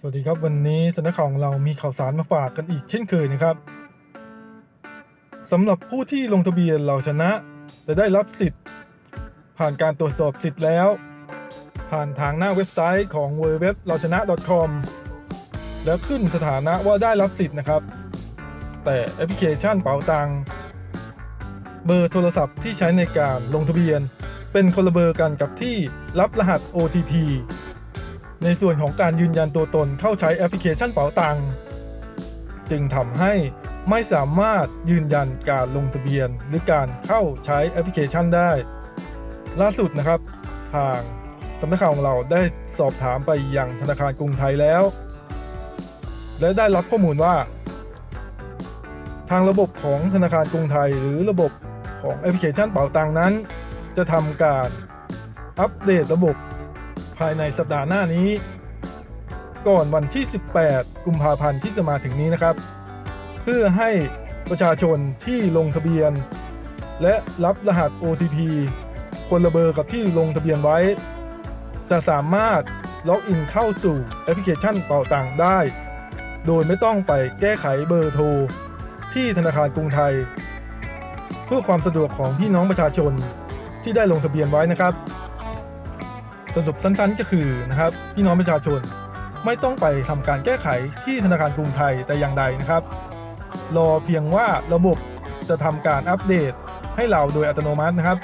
สวัสดีครับวันนี้สนักข่าวของเรามีข่าวสารมาฝากกันอีกเช่นเคยนะครับสำหรับผู้ที่ลงทะเบียนเราชนะ จะได้รับสิทธิ์ ผ่านการตรวจสอบสิทธิ์แล้ว ผ่านทางหน้าเว็บไซต์ของ w w w เราชนะ .com แล้วขึ้นสถานะว่าได้รับสิทธิ์นะครับ แต่แอปพลิเคชันเป๋าตังเบอร์โทรศัพท์ที่ใช้ในการลงทะเบียน เป็นคนละเบอร์กันกับที่รับรหัส OTP ในส่วนของการยืนยันตัวตนเข้าใช้แอปพลิเคชันเป๋าตังจึงทำให้ไม่สามารถยืนยันการลงทะเบียน หรือการเข้าใช้แอปพลิเคชันได้ ล่าสุดนะครับ ทางสำนักข่าวของเราได้สอบถามไปยังธนาคารกรุงไทยแล้ว และได้รับข้อมูลว่า ทางระบบของธนาคารกรุงไทย หรือระบบของแอปพลิเคชันเป๋าตังนั้น จะทำการอัปเดตระบบ ภายในสัปดาห์หน้านี้ ก่อนวันที่ 18 กุมภาพันธ์ที่จะมาถึงนี้นะครับ เพื่อให้ประชาชนที่ลงทะเบียน และรับรหัส OTP คนละเบอร์กับที่ลงทะเบียนไว้ จะสามารถล็อกอินเข้าสู่แอปพลิเคชันเป่าตังค์ได้ โดยไม่ต้องไปแก้ไขเบอร์โทร ที่ธนาคารกรุงไทย เพื่อความสะดวกของพี่น้องประชาชนที่ได้ลงทะเบียนไว้นะครับ รุปสั้นๆก็คือนะครับพี่น้องประชาชนไม่ต้องไปทำการแก้ไขที่ธนาคารกรุงไทยแต่อย่างใดนะครับ รอเพียงว่าระบบจะทำการอัปเดตให้เราโดยอัตโนมัตินะครับ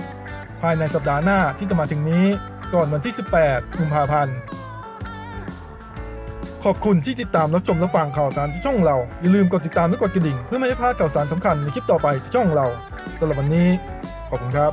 ภายในสัปดาห์หน้าที่จะมาถึงนี้ก่อนวันที่ 18กุมภาพันธ์ขอบคุณที่ติดตามรับชมและฟังข่าวสารที่ช่องเรา อย่าลืมกดติดตามและกดกระดิ่ง เพื่อไม่ให้พลาดข่าวสารสำคัญในคลิปต่อไปที่ช่องเราสำหรับวันนี้ ขอบคุณครับ